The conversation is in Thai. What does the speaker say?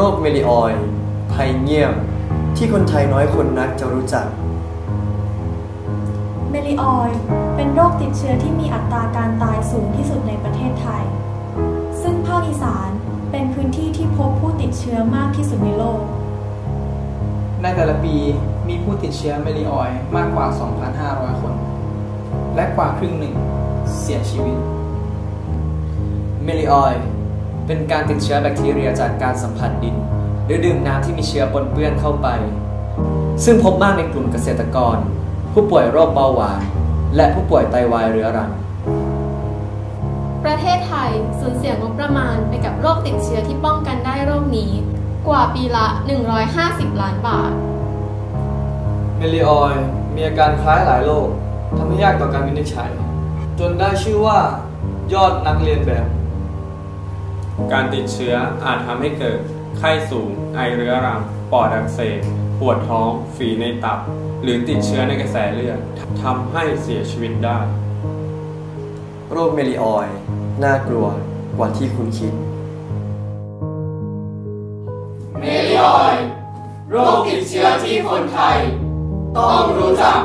รคเมลิออยด์ภัยเงียบที่คนไทยน้อยคนนักจะรู้จัก เมลิออยด์เป็นโรคติดเชื้อที่มีอัตราการตายสูงที่สุดในประเทศไทย ซึ่งภาคอีสานเป็นพื้นที่ที่พบผู้ติดเชื้อมากที่สุดในโลก ในแต่ละปีมีผู้ติดเชื้อเมลิออยด์มากกว่า 2,500 คน และกว่าครึ่งหนึ่งเสียชีวิต เมลิออยด์ เป็นการติดเชื้อแบคทีเรียจากการสัมผัสดิน หรือดื่มน้ำที่มีเชื้อปนเปื้อนเข้าไป ซึ่งพบมากในกลุ่มเกษตรกร ผู้ป่วยโรคเบาหวาน และผู้ป่วยไตวายเรื้อรัง ประเทศไทยสูญเสียงบประมาณไปกับโรคติดเชื้อที่ป้องกันได้โรคนี้ กว่าปีละ 150 ล้านบาท เมลิออยด์มีอาการคล้ายหลายโรคทำให้ยากต่อการวินิจฉัย จนได้ชื่อว่ายอดนักเรียนแบบ การติดเชื้ออาจทำให้เกิด ไข้สูง ไอเรื้อรัง ปอดอักเสบ ปวดท้อง ฝีในตับ หรือติดเชื้อในกระแสเลือดทำให้เสียชีวิตได้ โรคเมลิออยด์น่ากลัวกว่าที่คุณคิด เมลิออยด์โรคติดเชื้อที่คนไทย ต้องรู้จัก